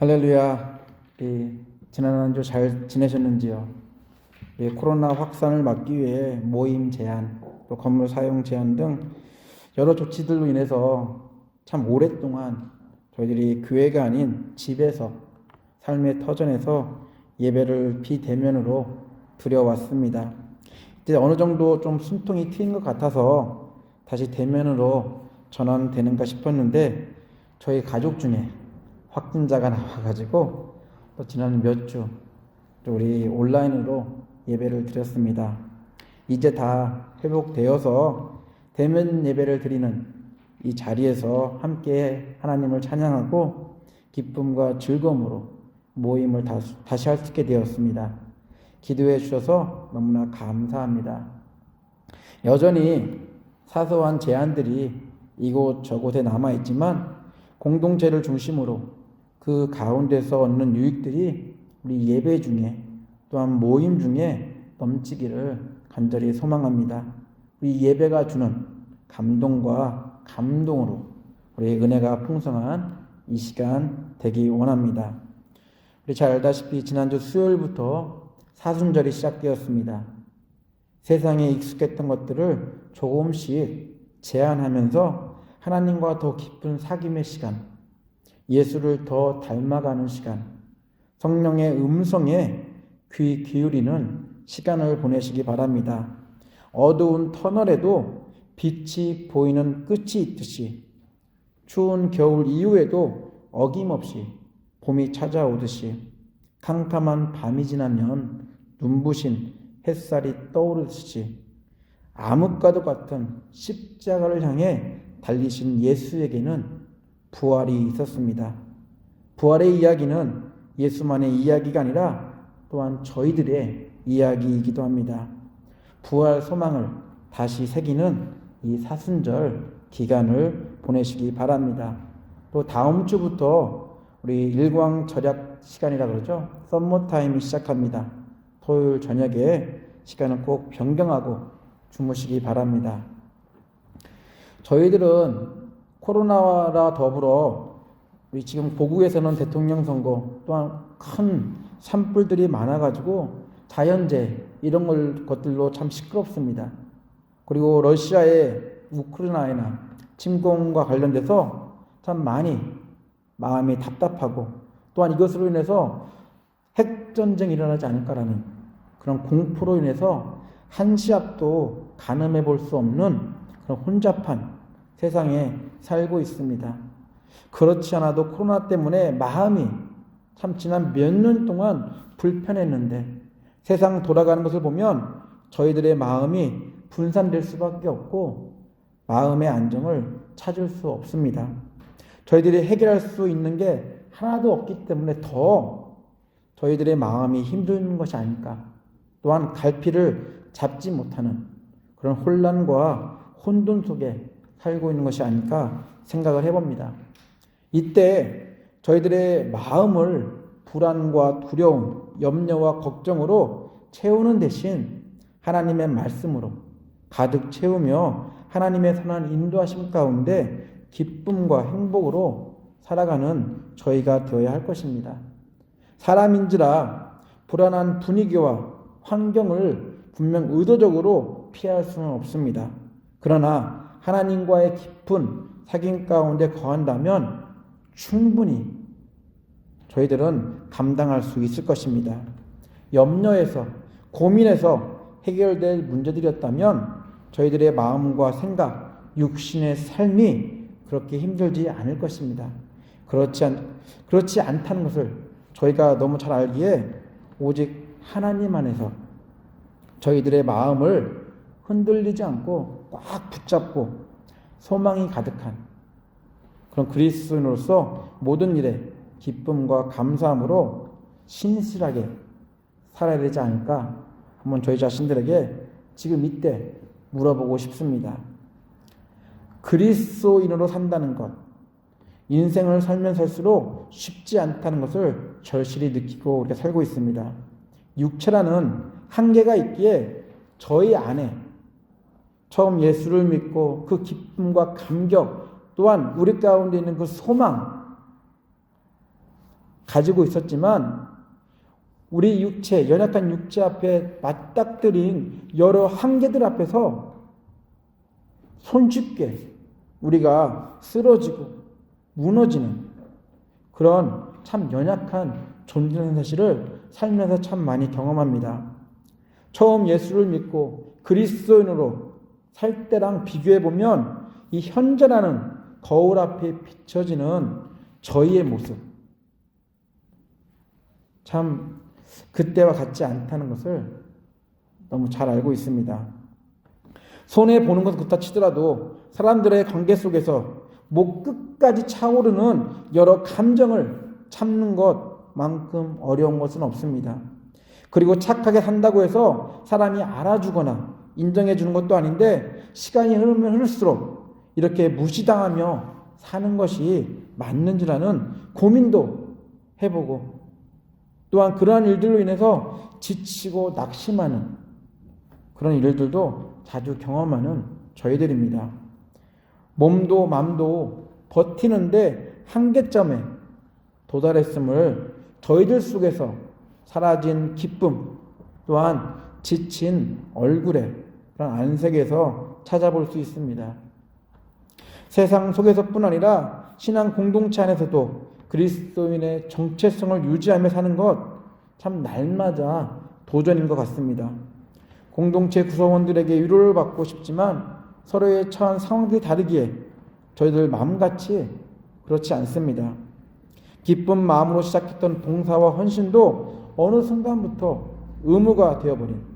할렐루야. 예, 지난 한 주 잘 지내셨는지요? 예, 코로나 확산을 막기 위해 모임 제한, 또 건물 사용 제한 등 여러 조치들로 인해서 참 오랫동안 저희들이 교회가 아닌 집에서 삶의 터전에서 예배를 비대면으로 드려왔습니다. 이제 어느 정도 좀 숨통이 트인 것 같아서 다시 대면으로 전환되는가 싶었는데 저희 가족 중에 확진자가 나와가지고 또 지난 몇 주 우리 온라인으로 예배를 드렸습니다. 이제 다 회복되어서 대면 예배를 드리는 이 자리에서 함께 하나님을 찬양하고 기쁨과 즐거움으로 모임을 다시 할수 있게 되었습니다. 기도해 주셔서 너무나 감사합니다. 여전히 사소한 제안들이 이곳 저곳에 남아 있지만 공동체를 중심으로 그 가운데서 얻는 유익들이 우리 예배 중에 또한 모임 중에 넘치기를 간절히 소망합니다. 우리 예배가 주는 감동과 감동으로 우리 은혜가 풍성한 이 시간 되기 원합니다. 우리 잘 알다시피 지난주 수요일부터 사순절이 시작되었습니다. 세상에 익숙했던 것들을 조금씩 제한하면서 하나님과 더 깊은 사귐의 시간, 예수를 더 닮아가는 시간, 성령의 음성에 귀 기울이는 시간을 보내시기 바랍니다. 어두운 터널에도 빛이 보이는 끝이 있듯이 추운 겨울 이후에도 어김없이 봄이 찾아오듯이 캄캄한 밤이 지나면 눈부신 햇살이 떠오르듯이 암흑과도 같은 십자가를 향해 달리신 예수에게는 부활이 있었습니다. 부활의 이야기는 예수만의 이야기가 아니라 또한 저희들의 이야기이기도 합니다. 부활 소망을 다시 새기는 이 사순절 기간을 보내시기 바랍니다. 또 다음 주부터 우리 일광 절약 시간이라 그러죠. 썸머 타임이 시작합니다. 토요일 저녁에 시간을 꼭 변경하고 주무시기 바랍니다. 저희들은 코로나와 더불어 우리 지금 고국에서는 대통령 선거 또한 큰 산불들이 많아가지고 자연재 이런 걸 것들로 참 시끄럽습니다. 그리고 러시아의 우크라이나 침공과 관련돼서 참 많이 마음이 답답하고 또한 이것으로 인해서 핵 전쟁이 일어나지 않을까라는 그런 공포로 인해서 한시 앞도 가늠해 볼 수 없는 그런 혼잡한 세상에 살고 있습니다. 그렇지 않아도 코로나 때문에 마음이 참 지난 몇 년 동안 불편했는데 세상 돌아가는 것을 보면 저희들의 마음이 분산될 수밖에 없고 마음의 안정을 찾을 수 없습니다. 저희들이 해결할 수 있는 게 하나도 없기 때문에 더 저희들의 마음이 힘든 것이 아닐까. 또한 갈피를 잡지 못하는 그런 혼란과 혼돈 속에 살고 있는 것이 아닐까 생각을 해봅니다. 이때 저희들의 마음을 불안과 두려움, 염려와 걱정으로 채우는 대신 하나님의 말씀으로 가득 채우며 하나님의 선한 인도하심 가운데 기쁨과 행복으로 살아가는 저희가 되어야 할 것입니다. 사람인지라 불안한 분위기와 환경을 분명 의도적으로 피할 수는 없습니다. 그러나 하나님과의 깊은 사귐 가운데 거한다면 충분히 저희들은 감당할 수 있을 것입니다. 염려에서 고민해서 해결될 문제들이었다면 저희들의 마음과 생각, 육신의 삶이 그렇게 힘들지 않을 것입니다. 그렇지 않, 그렇지 않다는 것을 저희가 너무 잘 알기에 오직 하나님 안에서 저희들의 마음을 흔들리지 않고 꽉 붙잡고 소망이 가득한 그런 그리스도인으로서 모든 일에 기쁨과 감사함으로 신실하게 살아야 되지 않을까 한번 저희 자신들에게 지금 이때 물어보고 싶습니다. 그리스도인으로 산다는 것, 인생을 살면 살수록 쉽지 않다는 것을 절실히 느끼고 우리가 살고 있습니다. 육체라는 한계가 있기에 저희 안에 처음 예수를 믿고 그 기쁨과 감격 또한 우리 가운데 있는 그 소망 가지고 있었지만 우리 육체, 연약한 육체 앞에 맞닥뜨린 여러 한계들 앞에서 손쉽게 우리가 쓰러지고 무너지는 그런 참 연약한 존재라는 사실을 살면서 참 많이 경험합니다. 처음 예수를 믿고 그리스도인으로 살 때랑 비교해 보면 이 현재라는 거울 앞에 비춰지는 저희의 모습 참 그때와 같지 않다는 것을 너무 잘 알고 있습니다. 손해 보는 것은 그렇다 치더라도 사람들의 관계 속에서 목 끝까지 차오르는 여러 감정을 참는 것만큼 어려운 것은 없습니다. 그리고 착하게 산다고 해서 사람이 알아주거나 인정해 주는 것도 아닌데 시간이 흐르면 흐를수록 이렇게 무시당하며 사는 것이 맞는지라는 고민도 해보고 또한 그러한 일들로 인해서 지치고 낙심하는 그런 일들도 자주 경험하는 저희들입니다. 몸도 맘도 버티는데 한계점에 도달했음을 저희들 속에서 사라진 기쁨 또한 지친 얼굴에 그런 안색에서 찾아볼 수 있습니다. 세상 속에서뿐 아니라 신앙 공동체 안에서도 그리스도인의 정체성을 유지하며 사는 것 참 날마다 도전인 것 같습니다. 공동체 구성원들에게 위로를 받고 싶지만 서로의 처한 상황들이 다르기에 저희들 마음같이 그렇지 않습니다. 기쁜 마음으로 시작했던 봉사와 헌신도 어느 순간부터 의무가 되어버린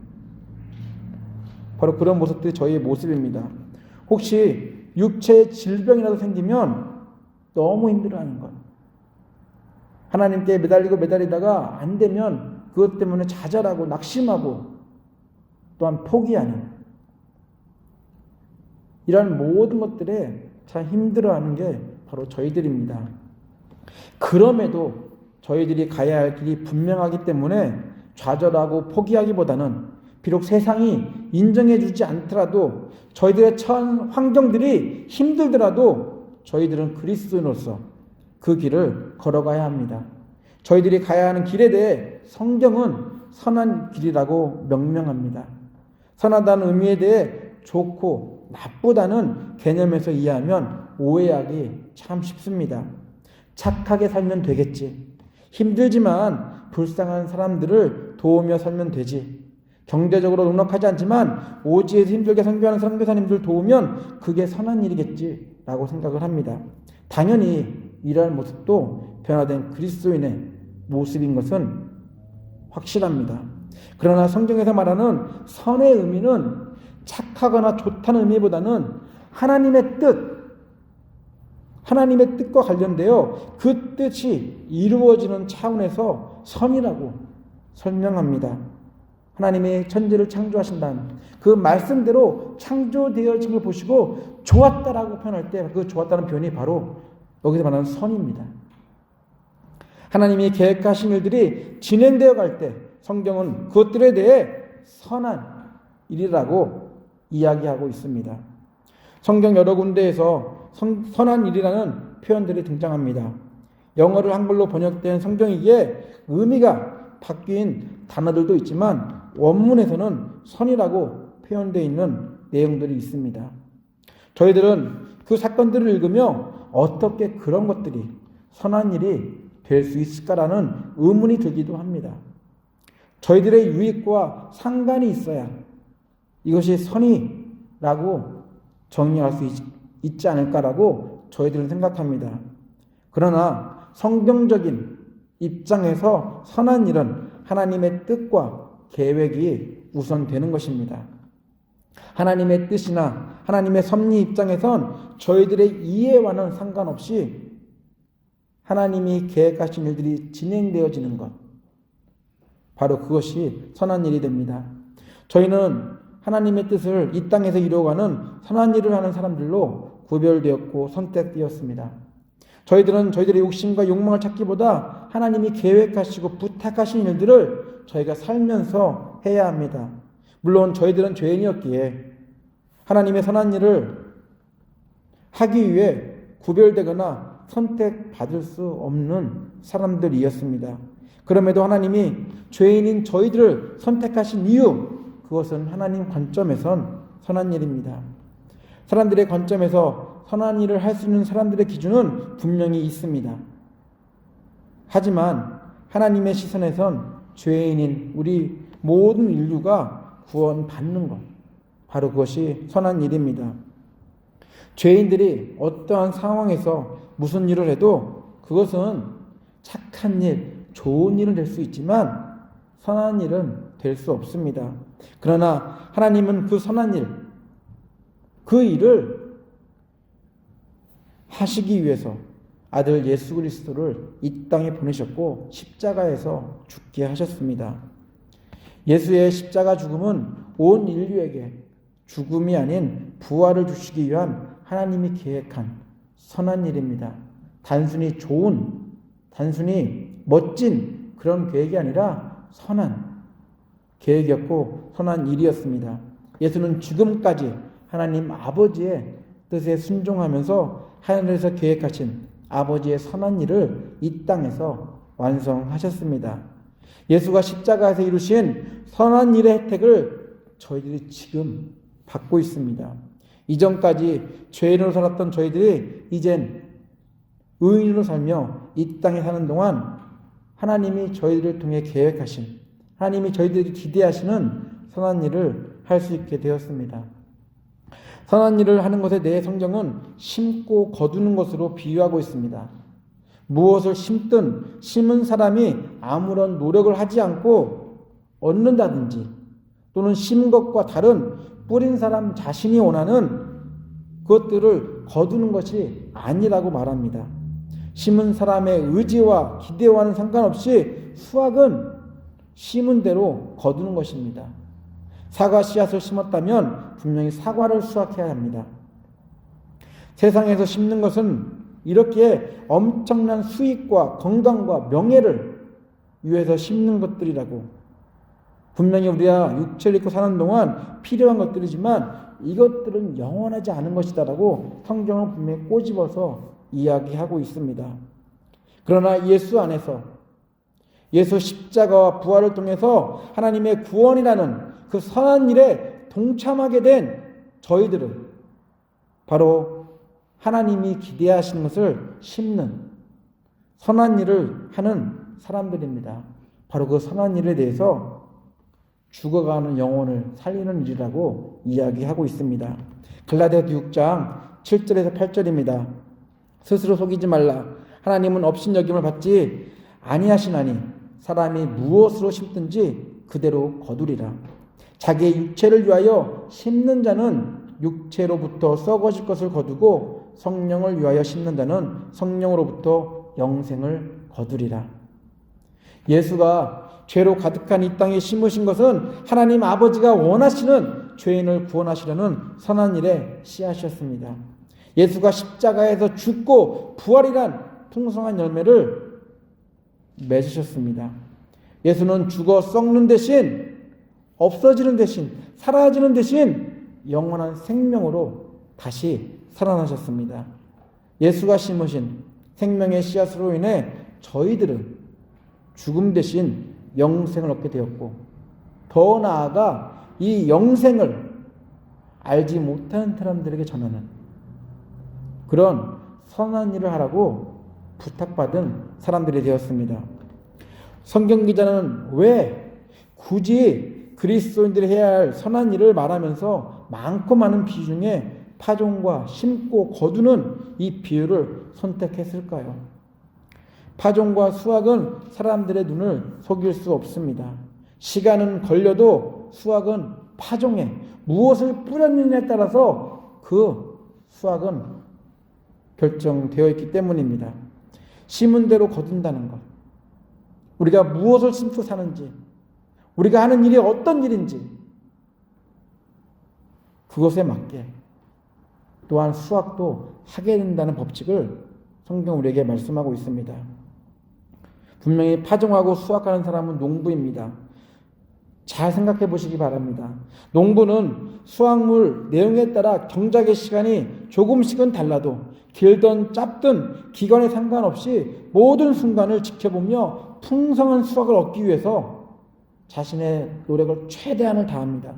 바로 그런 모습들이 저희의 모습입니다. 혹시 육체의 질병이라도 생기면 너무 힘들어하는 것. 하나님께 매달리고 매달리다가 안 되면 그것 때문에 좌절하고 낙심하고 또한 포기하는 이런 모든 것들에 참 힘들어하는 게 바로 저희들입니다. 그럼에도 저희들이 가야 할 길이 분명하기 때문에 좌절하고 포기하기보다는 비록 세상이 인정해주지 않더라도 저희들의 처한 환경들이 힘들더라도 저희들은 그리스도인으로서 그 길을 걸어가야 합니다. 저희들이 가야 하는 길에 대해 성경은 선한 길이라고 명명합니다. 선하다는 의미에 대해 좋고 나쁘다는 개념에서 이해하면 오해하기 참 쉽습니다. 착하게 살면 되겠지. 힘들지만 불쌍한 사람들을 도우며 살면 되지. 경제적으로 넉넉하지 않지만 오지에서 힘들게 선교하는 선교사님들 도우면 그게 선한 일이겠지라고 생각을 합니다. 당연히 이러한 모습도 변화된 그리스도인의 모습인 것은 확실합니다. 그러나 성경에서 말하는 선의 의미는 착하거나 좋다는 의미보다는 하나님의 뜻, 하나님의 뜻과 관련되어 그 뜻이 이루어지는 차원에서 선이라고 설명합니다. 하나님의 천지를 창조하신다는 그 말씀대로 창조되어진 걸 보시고 좋았다라고 표현할 때 그 좋았다는 표현이 바로 여기서 말하는 선입니다. 하나님이 계획하신 일들이 진행되어 갈 때 성경은 그것들에 대해 선한 일이라고 이야기하고 있습니다. 성경 여러 군데에서 선, 선한 일이라는 표현들이 등장합니다. 영어를 한글로 번역된 성경이기에 의미가 바뀐 단어들도 있지만 원문에서는 선이라고 표현되어 있는 내용들이 있습니다. 저희들은 그 사건들을 읽으며 어떻게 그런 것들이 선한 일이 될 수 있을까라는 의문이 들기도 합니다. 저희들의 유익과 상관이 있어야 이것이 선이라고 정리할 수 있, 지 않을까라고 저희들은 생각합니다. 그러나 성경적인 입장에서 선한 일은 하나님의 뜻과 계획이 우선되는 것입니다. 하나님의 뜻이나 하나님의 섭리 입장에선 저희들의 이해와는 상관없이 하나님이 계획하신 일들이 진행되어지는 것. 바로 그것이 선한 일이 됩니다. 저희는 하나님의 뜻을 이 땅에서 이루어가는 선한 일을 하는 사람들로 구별되었고 선택되었습니다. 저희들은 저희들의 욕심과 욕망을 찾기보다 하나님이 계획하시고 부탁하신 일들을 저희가 살면서 해야 합니다. 물론 저희들은 죄인이었기에 하나님의 선한 일을 하기 위해 구별되거나 선택받을 수 없는 사람들이었습니다. 그럼에도 하나님이 죄인인 저희들을 선택하신 이유, 그것은 하나님 관점에선 선한 일입니다. 사람들의 관점에서 선한 일을 할 수 있는 사람들의 기준은 분명히 있습니다. 하지만 하나님의 시선에선 죄인인 우리 모든 인류가 구원받는 것, 바로 그것이 선한 일입니다. 죄인들이 어떠한 상황에서 무슨 일을 해도 그것은 착한 일, 좋은 일은 될 수 있지만 선한 일은 될 수 없습니다. 그러나 하나님은 그 선한 일, 그 일을 하시기 위해서 아들 예수 그리스도를 이 땅에 보내셨고 십자가에서 죽게 하셨습니다. 예수의 십자가 죽음은 온 인류에게 죽음이 아닌 부활을 주시기 위한 하나님이 계획한 선한 일입니다. 단순히 좋은, 단순히 멋진 그런 계획이 아니라 선한 계획이었고 선한 일이었습니다. 예수는 지금까지 하나님 아버지의 뜻에 순종하면서 하늘에서 계획하신 아버지의 선한 일을 이 땅에서 완성하셨습니다. 예수가 십자가에서 이루신 선한 일의 혜택을 저희들이 지금 받고 있습니다. 이전까지 죄인으로 살았던 저희들이 이젠 의인으로 살며 이 땅에 사는 동안 하나님이 저희들을 통해 계획하신 하나님이 저희들이 기대하시는 선한 일을 할 수 있게 되었습니다. 선한 일을 하는 것에 대해 성경은 심고 거두는 것으로 비유하고 있습니다. 무엇을 심든 심은 사람이 아무런 노력을 하지 않고 얻는다든지 또는 심은 것과 다른 뿌린 사람 자신이 원하는 그것들을 거두는 것이 아니라고 말합니다. 심은 사람의 의지와 기대와는 상관없이 수확은 심은 대로 거두는 것입니다. 사과 씨앗을 심었다면 분명히 사과를 수확해야 합니다. 세상에서 심는 것은 이렇게 엄청난 수익과 건강과 명예를 위해서 심는 것들이라고 분명히 우리가 육체를 입고 사는 동안 필요한 것들이지만 이것들은 영원하지 않은 것이다라고 성경은 분명히 꼬집어서 이야기하고 있습니다. 그러나 예수 안에서 예수 십자가와 부활을 통해서 하나님의 구원이라는 그 선한 일에 동참하게 된 저희들은 바로 하나님이 기대하시는 것을 심는 선한 일을 하는 사람들입니다. 바로 그 선한 일에 대해서 죽어가는 영혼을 살리는 일이라고 이야기하고 있습니다. 갈라디아서 6장 7절에서 8절입니다. 스스로 속이지 말라. 하나님은 업신여김을 받지 아니하시나니 사람이 무엇으로 심든지 그대로 거두리라. 자기의 육체를 위하여 심는 자는 육체로부터 썩어질 것을 거두고 성령을 위하여 심는 자는 성령으로부터 영생을 거두리라. 예수가 죄로 가득한 이 땅에 심으신 것은 하나님 아버지가 원하시는 죄인을 구원하시려는 선한 일의 씨앗이었습니다. 예수가 십자가에서 죽고 부활이란 풍성한 열매를 맺으셨습니다. 예수는 죽어 썩는 대신 없어지는 대신 사라지는 대신 영원한 생명으로 다시 살아나셨습니다. 예수가 심으신 생명의 씨앗으로 인해 저희들은 죽음 대신 영생을 얻게 되었고 더 나아가 이 영생을 알지 못하는 사람들에게 전하는 그런 선한 일을 하라고 부탁받은 사람들이 되었습니다. 성경 기자는 왜 굳이 그리스도인들이 해야 할 선한 일을 말하면서 많고 많은 비유 중에 파종과 심고 거두는 이 비유를 선택했을까요? 파종과 수확은 사람들의 눈을 속일 수 없습니다. 시간은 걸려도 수확은 파종에 무엇을 뿌렸느냐에 따라서 그 수확은 결정되어 있기 때문입니다. 심은 대로 거둔다는 것. 우리가 무엇을 심고 사는지, 우리가 하는 일이 어떤 일인지, 그것에 맞게 또한 수학도 하게 된다는 법칙을 성경 우리에게 말씀하고 있습니다. 분명히 파종하고 수확하는 사람은 농부입니다. 잘 생각해 보시기 바랍니다. 농부는 수확물 내용에 따라 경작의 시간이 조금씩은 달라도 길든 짧든 기간에 상관없이 모든 순간을 지켜보며 풍성한 수확을 얻기 위해서 자신의 노력을 최대한을 다합니다.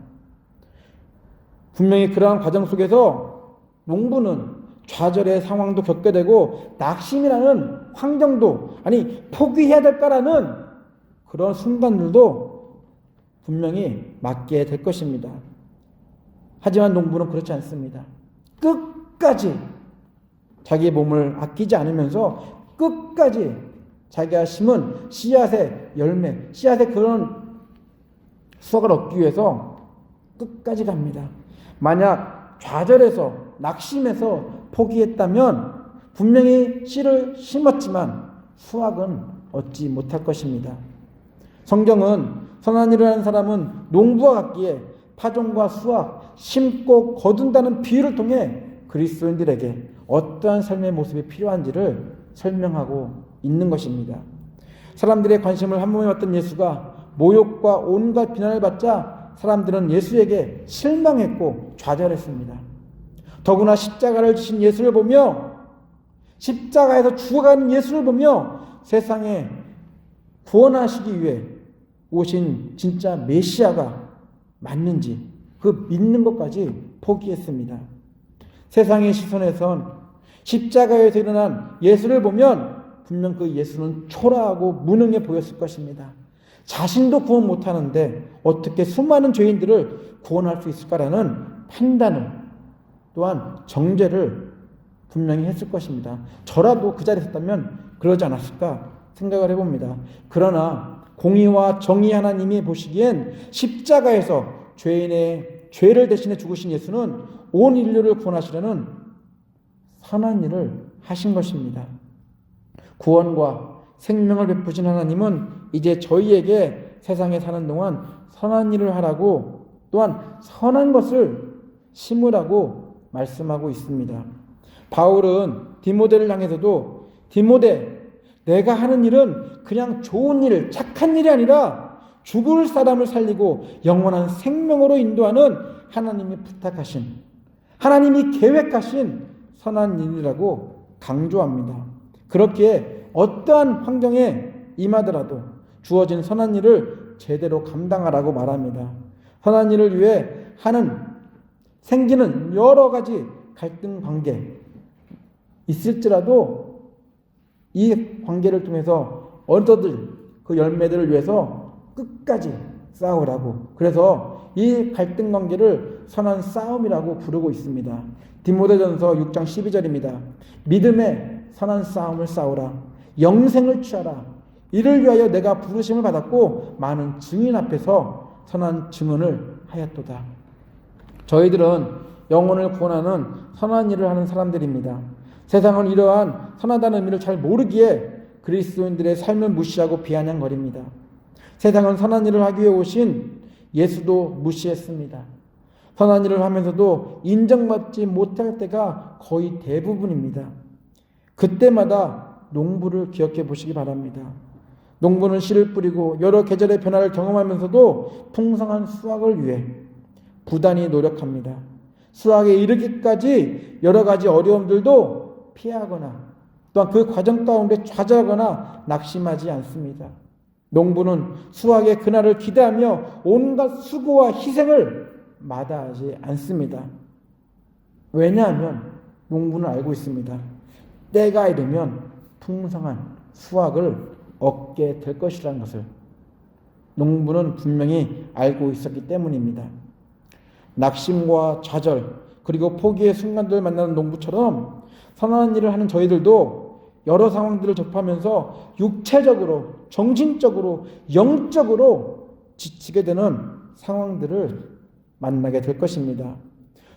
분명히 그러한 과정 속에서 농부는 좌절의 상황도 겪게 되고 낙심이라는 환경도 아니 포기해야 될까라는 그런 순간들도 분명히 맞게 될 것입니다. 하지만 농부는 그렇지 않습니다. 끝까지 자기 몸을 아끼지 않으면서 끝까지 자기가 심은 씨앗의 열매, 씨앗의 그런 수확을 얻기 위해서 끝까지 갑니다. 만약 좌절해서 낙심해서 포기했다면 분명히 씨를 심었지만 수확은 얻지 못할 것입니다. 성경은 선한 일을 하는 사람은 농부와 같기에 파종과 수확, 심고 거둔다는 비유를 통해 그리스도인들에게 어떠한 삶의 모습이 필요한지를 설명하고 있는 것입니다. 사람들의 관심을 한 몸에 왔던 예수가 모욕과 온갖 비난을 받자 사람들은 예수에게 실망했고 좌절했습니다. 더구나 십자가를 지신 예수를 보며 십자가에서 죽어가는 예수를 보며 세상에 구원하시기 위해 오신 진짜 메시아가 맞는지 그 믿는 것까지 포기했습니다. 세상의 시선에선 십자가에서 일어난 예수를 보면 분명 그 예수는 초라하고 무능해 보였을 것입니다. 자신도 구원 못하는데 어떻게 수많은 죄인들을 구원할 수 있을까라는 판단을 또한 정죄를 분명히 했을 것입니다. 저라도 그 자리에 있었다면 그러지 않았을까 생각을 해봅니다. 그러나 공의와 정의 하나님이 보시기엔 십자가에서 죄인의 죄를 대신해 죽으신 예수는 온 인류를 구원하시려는 선한 일을 하신 것입니다. 구원과 생명을 베푸신 하나님은 이제 저희에게 세상에 사는 동안 선한 일을 하라고 또한 선한 것을 심으라고 말씀하고 있습니다. 바울은 디모데를 향해서도 디모데 내가 하는 일은 그냥 좋은 일, 착한 일이 아니라 죽을 사람을 살리고 영원한 생명으로 인도하는 하나님이 부탁하신 하나님이 계획하신 선한 일이라고 강조합니다. 그렇기에 어떠한 환경에 임하더라도 주어진 선한 일을 제대로 감당하라고 말합니다. 선한 일을 위해 하는 생기는 여러 가지 갈등 관계 있을지라도 이 관계를 통해서 얻어들 그 열매들을 위해서 끝까지 싸우라고. 그래서 이 갈등 관계를 선한 싸움이라고 부르고 있습니다. 디모데전서 6장 12절입니다. 믿음의 선한 싸움을 싸우라. 영생을 취하라. 이를 위하여 내가 부르심을 받았고 많은 증인 앞에서 선한 증언을 하였도다. 저희들은 영혼을 구원하는 선한 일을 하는 사람들입니다. 세상은 이러한 선하다는 의미를 잘 모르기에 그리스도인들의 삶을 무시하고 비아냥거립니다. 세상은 선한 일을 하기 위해 오신 예수도 무시했습니다. 선한 일을 하면서도 인정받지 못할 때가 거의 대부분입니다. 그때마다 농부를 기억해 보시기 바랍니다. 농부는 씨를 뿌리고 여러 계절의 변화를 경험하면서도 풍성한 수확을 위해 부단히 노력합니다. 수확에 이르기까지 여러 가지 어려움들도 피하거나 또한 그 과정 가운데 좌절하거나 낙심하지 않습니다. 농부는 수확의 그날을 기대하며 온갖 수고와 희생을 마다하지 않습니다. 왜냐하면 농부는 알고 있습니다. 때가 이르면 풍성한 수확을 얻게 될 것이라는 것을 농부는 분명히 알고 있었기 때문입니다. 낙심과 좌절 그리고 포기의 순간들을 만나는 농부처럼 선한 일을 하는 저희들도 여러 상황들을 접하면서 육체적으로, 정신적으로, 영적으로 지치게 되는 상황들을 만나게 될 것입니다.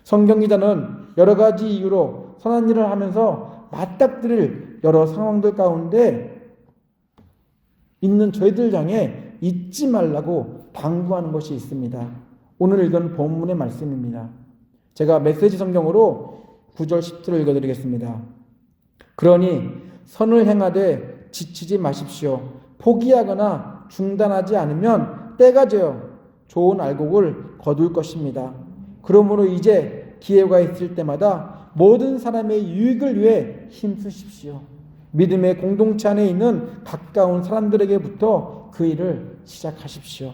성경 기자는 여러 가지 이유로 선한 일을 하면서 맞닥뜨릴 여러 상황들 가운데 있는 저희들 향해 잊지 말라고 당부하는 것이 있습니다. 오늘 읽은 본문의 말씀입니다. 제가 메시지 성경으로 9절 10절을 읽어드리겠습니다. 그러니 선을 행하되 지치지 마십시오. 포기하거나 중단하지 않으면 때가 되어 좋은 알곡을 거둘 것입니다. 그러므로 이제 기회가 있을 때마다 모든 사람의 유익을 위해 힘쓰십시오. 믿음의 공동체 안에 있는 가까운 사람들에게부터 그 일을 시작하십시오.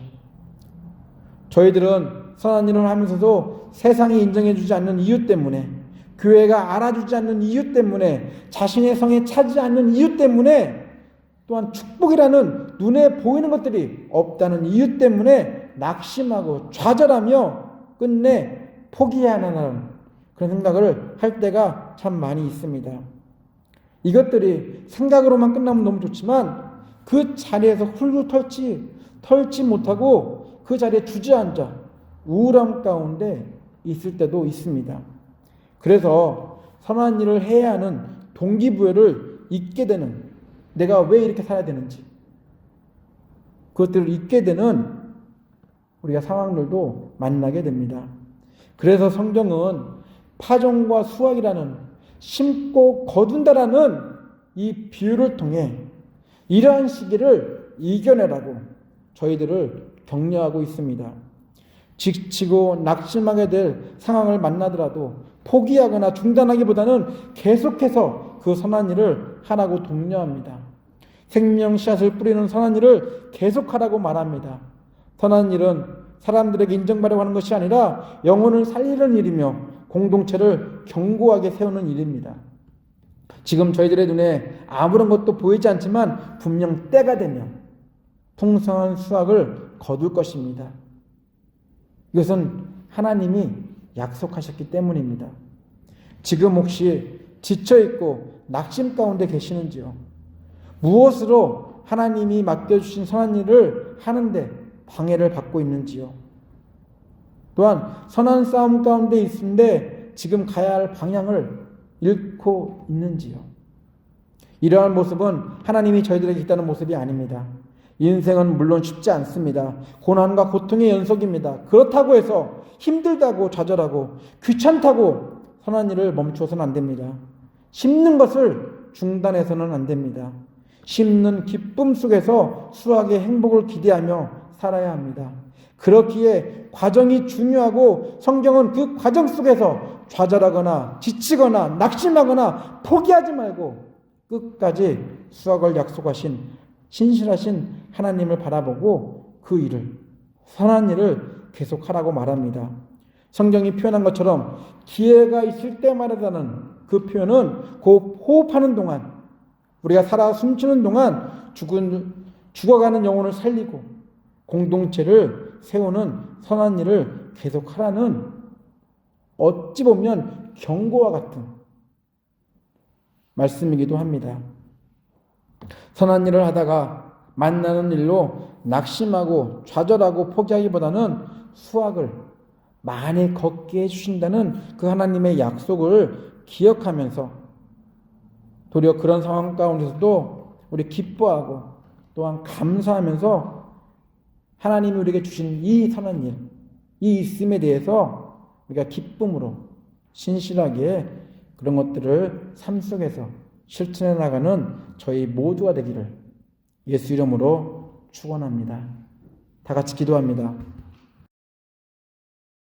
저희들은 선한 일을 하면서도 세상이 인정해주지 않는 이유 때문에 교회가 알아주지 않는 이유 때문에 자신의 성에 차지 않는 이유 때문에 또한 축복이라는 눈에 보이는 것들이 없다는 이유 때문에 낙심하고 좌절하며 끝내 포기해야 하는 그런 생각을 할 때가 참 많이 있습니다. 이것들이 생각으로만 끝나면 너무 좋지만 그 자리에서 훌훌 털지 털지 못하고 그 자리에 주저앉아 우울함 가운데 있을 때도 있습니다. 그래서 선한 일을 해야 하는 동기부여를 잊게 되는 내가 왜 이렇게 살아야 되는지 그것들을 잊게 되는 우리가 상황들도 만나게 됩니다. 그래서 성경은 파종과 수확이라는 심고 거둔다라는 이 비유를 통해 이러한 시기를 이겨내라고 저희들을 격려하고 있습니다. 지치고 낙심하게 될 상황을 만나더라도 포기하거나 중단하기보다는 계속해서 그 선한 일을 하라고 독려합니다. 생명 씨앗을 뿌리는 선한 일을 계속하라고 말합니다. 선한 일은 사람들에게 인정받으려고 하는 것이 아니라 영혼을 살리는 일이며 공동체를 견고하게 세우는 일입니다. 지금 저희들의 눈에 아무런 것도 보이지 않지만 분명 때가 되면 풍성한 수확을 거둘 것입니다. 이것은 하나님이 약속하셨기 때문입니다. 지금 혹시 지쳐있고 낙심 가운데 계시는지요? 무엇으로 하나님이 맡겨주신 선한 일을 하는데 방해를 받고 있는지요? 또한 선한 싸움 가운데 있는데 지금 가야 할 방향을 잃고 있는지요? 이러한 모습은 하나님이 저희들에게 있다는 모습이 아닙니다. 인생은 물론 쉽지 않습니다. 고난과 고통의 연속입니다. 그렇다고 해서 힘들다고 좌절하고 귀찮다고 선한 일을 멈추어서는 안 됩니다. 심는 것을 중단해서는 안 됩니다. 심는 기쁨 속에서 수학의 행복을 기대하며 살아야 합니다. 그렇기에 과정이 중요하고 성경은 그 과정 속에서 좌절하거나 지치거나 낙심하거나 포기하지 말고 끝까지 수학을 약속하신 신실하신 하나님을 바라보고 그 일을 선한 일을 계속하라고 말합니다. 성경이 표현한 것처럼 기회가 있을 때마다는 그 표현은 그 호흡하는 동안 우리가 살아 숨쉬는 동안 죽은 죽어가는 영혼을 살리고 공동체를 세우는 선한 일을 계속하라는 어찌 보면 경고와 같은 말씀이기도 합니다. 선한 일을 하다가 만나는 일로 낙심하고 좌절하고 포기하기보다는 수학을 많이 걷게 해주신다는 그 하나님의 약속을 기억하면서 도리어 그런 상황 가운데서도 우리 기뻐하고 또한 감사하면서 하나님이 우리에게 주신 이 선한 일, 이 있음에 대해서 우리가 기쁨으로 신실하게 그런 것들을 삶 속에서 실천해 나가는 저희 모두가 되기를 예수 이름으로 축원합니다. 다 같이 기도합니다.